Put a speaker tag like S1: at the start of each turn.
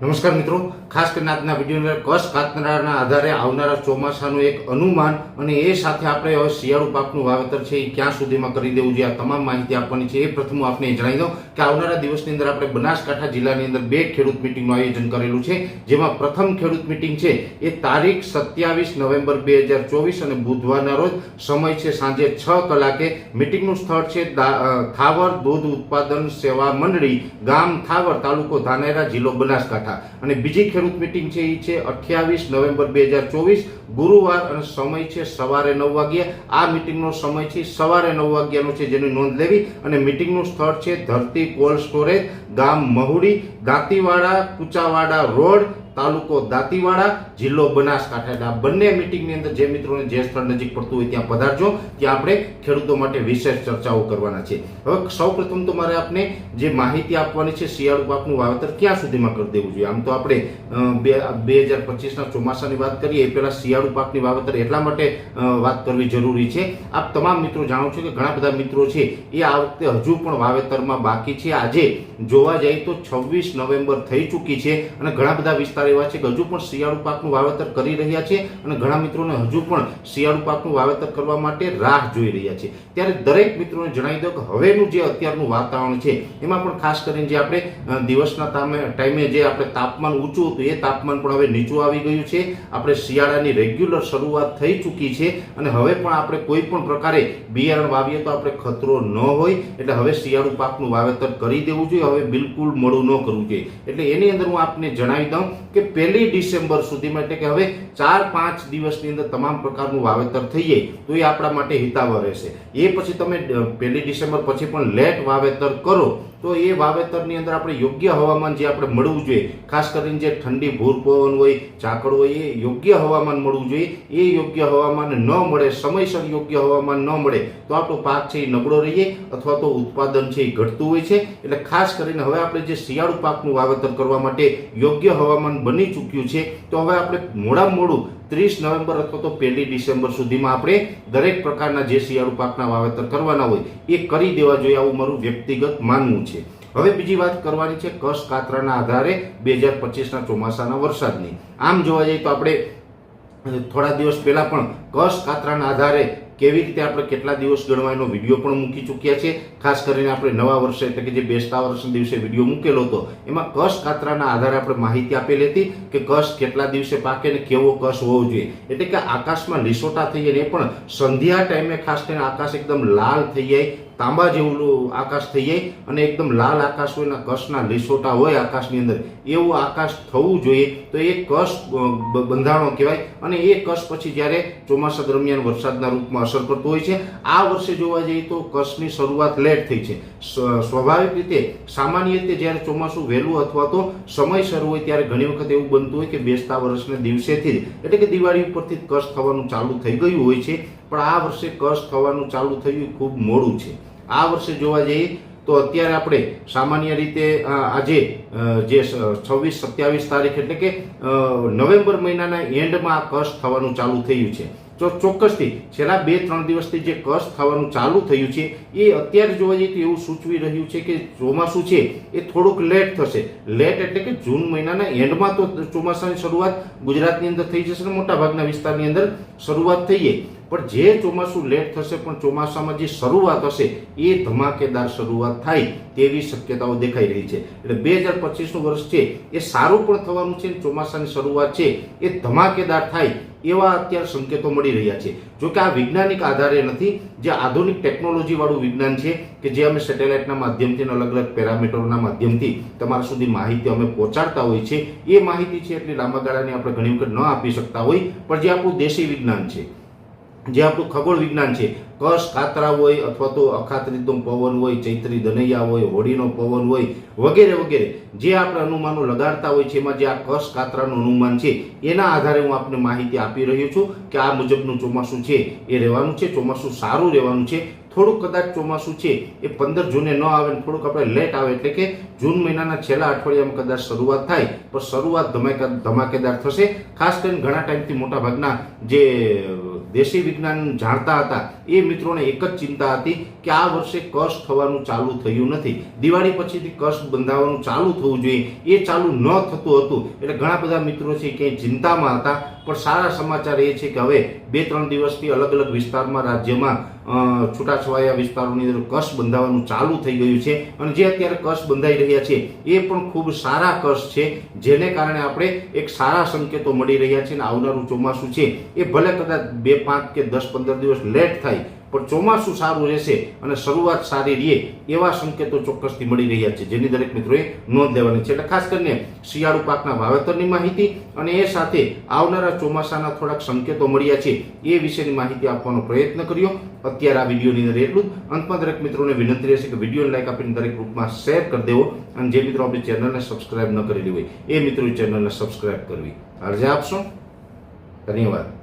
S1: નમસ્કાર મિત્રો. ખાસ કરીને આજના વિડીયોની અંદર કચ્છ કાતનારાના આધારે આવનારા ચોમાસાનું એક અનુમાન અને એ સાથે આપણે હવે શિયાળુ પાકનું વાવેતર છે એ ક્યાં સુધીમાં કરી દેવું જોઈએ, આ તમામ માહિતી આપવાની છે. એ પ્રથમ હું આપને જણાવી દઉં કે આવનારા દિવસની અંદર આપણે બનાસકાંઠા જિલ્લાની અંદર બે ખેડૂત મિટિંગનું આયોજન કરેલું છે. જેમાં પ્રથમ ખેડૂત મિટિંગ છે એ તારીખ સત્યાવીસ નવેમ્બર બે હજાર ચોવીસ અને બુધવારના રોજ સમય છે સાંજે છ કલાકે. મિટિંગનું સ્થળ છે થાવર દૂધ ઉત્પાદન સેવા મંડળી ગામ થાવર તાલુકો ધાનેરા જિલ્લો બનાસકાંઠા. અને બીજી ખેડૂત મિટિંગ છે એ છે અઠ્યાવીસ નવેમ્બર બે હજાર ચોવીસ, ગુરુવાર અને સમય છે સવારે નવ વાગ્યા. આ મિટિંગનો સમય છે સવારે નવ વાગ્યાનો છે, જેની નોંધ લેવી. અને મિટિંગનું સ્થળ છે ધરતી કોલ્ડ સ્ટોરેજ ગામ મહુડી દાંતીવાડા કુચાવાડા રોડ તાલુકો દાંતીવાડા, જિલ્લો બનાસકાંઠા. આ બંને મિટિંગની અંદર જે મિત્રોને જે સ્થળ નજીક પડતું હોય ત્યાં પધારજો. ત્યાં આપણે ખેડૂતો માટે વિશેષ ચર્ચાઓ કરવાના છે. હવે સૌપ્રથમ તો મારે આપને જે માહિતી આપવાની છે, શિયાળુ પાકનું વાવેતર ક્યાં સુધીમાં કરી દેવું જોઈએ? આમ તો આપણે બે બે હજાર પચીસના ચોમાસાની વાત કરીએ, એ પહેલાં શિયાળુ પાકની વાવેતર એટલા માટે વાત કરવી જરૂરી છે. આપ તમામ મિત્રો જાણો છો કે ઘણા બધા મિત્રો છે, એ આ વખતે હજુ પણ વાવેતરમાં બાકી છે. આજે જોવા જઈએ તો છવ્વીસ નવેમ્બર થઈ ચૂકી છે અને ઘણા બધા વિસ્તાર એવા છે કે હજુ પણ શિયાળુ પાકનું વાવેતર કરી રહ્યા છે અને ઘણા મિત્રોને હજુ પણ શિયાળુ પાકનું વાવેતર કરવા માટે રાહ જોઈ રહ્યા છે. ત્યારે દરેક મિત્રોને જણાવી દો કે હવેનું જે અત્યારનું વાતાવરણ છે, એમાં પણ ખાસ કરીને જે આપણે દિવસના ટાઈમે જે આપણે તાપમાન ઊંચું હતું, એ તાપમાન પણ હવે નીચું આવી ગયું છે. આપણે શિયાળાની રેગ્યુલર શરૂઆત થઈ ચૂકી છે અને હવે પણ આપણે કોઈ પણ પ્રકારે બિયારણ વાવીએ તો આપણે ખતરો ન હોય. એટલે હવે શિયાળુ પાકનું વાવેતર કરી દેવું જોઈએ. હવે બિલકુલ મોડું ન કરવું જોઈએ. એટલે એની અંદર હું આપને જણાવી દઉં કે પહેલી ડિસેમ્બર સુધીમાં એટલે કે હવે ચાર પાંચ દિવસની અંદર તમામ પ્રકારનું વાવેતર થઈ જાય તો એ આપણા માટે હિતાવહ રહેશે. એ પછી તમે પહેલી ડિસેમ્બર પછી પણ લેટ વાવેતર કરો તો એ વાવેતરની અંદર આપણે યોગ્ય હવામાન જે આપણે મળવું જોઈએ, ખાસ કરીને જે ઠંડી, ભૂર પવન હોય, ઝાકળ હોય, એ યોગ્ય હવામાન મળવું જોઈએ. એ યોગ્ય હવામાન ન મળે, સમયસર યોગ્ય હવામાન ન મળે, તો આપણો પાક છે એ નબળો રહીએ અથવા તો ઉત્પાદન છે એ ઘટતું હોય છે. એટલે ખાસ કરીને હવે આપણે જે શિયાળુ પાકનું વાવેતર કરવા માટે યોગ્ય હવામાન બની ચૂક્યું છે, તો હવે આપણે મોડામાં મોડું ત્રીસ નવેમ્બર અથવા તો પહેલી ડિસેમ્બર સુધીમાં આપણે દરેક પ્રકારના જે શિયાળુ પાકના વાવેતર કરવાના હોય, એ કરી દેવા જોઈએ આવું મારું વ્યક્તિગત માનવું છે. હવે બીજી વાત કરવાની છે કસ કાતરાના આધારે બે હજાર પચીસના ચોમાસાના વરસાદની. આમ જોવા જઈએ તો આપણે, થોડા દિવસ પહેલાં પણ કસ કાતરાના આધારે કેવી રીતે આપણે કેટલા દિવસ ગણવા એનો વીડિયો પણ મૂકી ચૂક્યા છે? ખાસ કરીને આપણે નવા વર્ષે, એટલે કે જે બેસતા વર્ષના દિવસે વીડિયો મૂકેલો હતો, એમાં કસ કાતરાના આધારે આપણે માહિતી આપેલી હતી કે કસ કેટલા દિવસે પાકે ને કેવો કસ હોવો જોઈએ. એટલે કે આકાશમાં લીસોટા થઈ જાય પણ સંધ્યા ટાઈમે ખાસ કરીને આકાશ એકદમ લાલ થઈ જાય તાંબા જેવું આકાશ થઈ જાય અને એકદમ લાલ આકાશ હોય ને કસના લીસોટા હોય આકાશની અંદર, એવું આકાશ થવું જોઈએ. તો એ કસ બંધારણો કહેવાય અને એ કસ પછી જ્યારે ચોમાસા દરમિયાન વરસાદના રૂપમાં અસર કરતો હોય છે, આ વર્ષે જોવા જઈએ તો કસની શરૂઆત લેટ થઈ છે. સ્વ- સ્વાભાવિક રીતે સામાન્ય રીતે જ્યારે ચોમાસું વહેલું અથવા તો સમયસર હોય ત્યારે ઘણી વખત એવું બનતું હોય કે બેસતા વર્ષને દિવસેથી જ, એટલે કે દિવાળી ઉપરથી કસ થવાનું ચાલુ થઈ ગયું હોય છે. પણ આ વર્ષે કસ થવાનું ચાલુ થયું ખૂબ મોડું છે. આ વર્ષે જોવા જઈએ તો અત્યારે આપણે સામાન્ય રીતે આજે જે છવ્વીસ, સત્યાવીસ તારીખ એટલે કે નવેમ્બર મહિનાના એન્ડમાં આ કસ થવાનું ચાલુ થયું છે. તો ચોક્કસથી છેલ્લા બે, ત્રણ દિવસથી જે કસ થવાનું ચાલુ થયું છે, એ અત્યારે જોવા જઈએ તો એવું સૂચવી રહ્યું છે કે ચોમાસું છે, એ થોડુંક લેટ થશે. લેટ એટલે કે જૂન મહિનાના એન્ડમાં તો ચોમાસાની શરૂઆત ગુજરાતની અંદર થઈ જશે ને મોટાભાગના વિસ્તારની અંદર શરૂઆત થઈ જાય પણ જે ચોમાસું લેટ થશે, પણ ચોમાસામાં જે શરૂઆત હશે, એ ધમાકેદાર શરૂઆત થાય તેવી શક્યતાઓ દેખાઈ રહી છે. એટલે બે હજાર પચીસનું વર્ષ છે, એ સારું પણ થવાનું છે ચોમાસાની શરૂઆત છે, એ ધમાકેદાર થાય એવા અત્યારે સંકેતો મળી રહ્યા છે. જો કે આ વૈજ્ઞાનિક આધારે નથી, જે આધુનિક ટેકનોલોજીવાળું વિજ્ઞાન છે, કે જે અમે સેટેલાઇટના માધ્યમથી અલગ અલગ પેરામીટરોના માધ્યમથી તમારા સુધી માહિતી અમે પહોંચાડતા હોય છે એ માહિતી છે એટલી લાંબા ગાળાની આપણે ઘણી વખત ન આપી શકતા હોય, પણ જે આપણું દેશી વિજ્ઞાન છે જે આપણું ખગોળ વિજ્ઞાન છે. કસ કાતરા હોય અથવા તો અખાત્રીનો પવન હોય, ચૈત્રી દનૈયા હોય, હોળીનો પવન હોય, વગેરે વગેરે. જે આપણે અનુમાનો લગાડતા હોય છે, એમાં જે આ કસ કાતરાનું અનુમાન છે, એના આધારે હું આપને માહિતી આપી રહ્યો છું કે આ મુજબનું ચોમાસું છે, એ રહેવાનું છે, ચોમાસું સારું રહેવાનું છે. થોડુંક કદાચ ચોમાસું છે, એ પંદર જૂને ન આવે ને થોડુંક આપણે લેટ આવે, એટલે કે જૂન મહિનાના છેલ્લા અઠવાડિયામાં કદાચ શરૂઆત થાય, પણ શરૂઆત ધમાકા, ધમાકેદાર થશે. ખાસ કરીને ઘણા ટાઈમથી મોટા ભાગના જે દેશી વિજ્ઞાન જાણતા હતા. એ મિત્રોને એક જ ચિંતા હતી કે આ વર્ષે કષ્ટ થવાનું ચાલુ થયું નથી. દિવાળી પછીથી કષ્ટ બંધાવવાનું ચાલુ થવું જોઈએ. એ ચાલુ ન થતું હતું. એટલે ઘણા બધા મિત્રો છે કે ચિંતામાં હતા. પણ સારા સમાચાર એ છે કે હવે બે ત્રણ દિવસથી અલગ અલગ વિસ્તારમાં રાજ્યમાં છૂટાછવાયા વિસ્તારોની અંદર કશ બંધાવવાનું ચાલુ થઈ ગયું છે અને જે અત્યારે કશ બંધાઈ રહ્યા છે એ પણ ખૂબ સારા કશ છે, જેને કારણે આપણે એક સારા સંકેતો મળી રહ્યા છે અને આવનારું ચોમાસું છે એ ભલે કદાચ બે, પાંચ કે દસ, પંદર દિવસ લેટ થાય પણ ચોમાસું સારું રહેશે અને શરૂઆત સારી રહે એવા સંકેતો ચોક્કસથી મળી રહ્યા છે. જેની દરેક મિત્રોએ નોંધ લેવાની છે. એટલે ખાસ કરીને શિયાળુ પાકના વાવેતરની માહિતી અને એ સાથે આવનારા ચોમાસાના થોડાક સંકેતો મળ્યા છે એ વિશેની માહિતી આપવાનો પ્રયત્ન કર્યો. અત્યારે આ વિડીયોની અંદર એટલું જ. અંતમાં દરેક મિત્રોને વિનંતી રહેશે કે વીડિયો લાઈક આપીને દરેક ગ્રુપમાં શેર કરી દેવો અને જે મિત્રો આપણી ચેનલને સબસ્ક્રાઇબ ન કરેલી હોય એ મિત્રો ચેનલને સબસ્ક્રાઇબ કરવી. અરજી આપશો. ધન્યવાદ.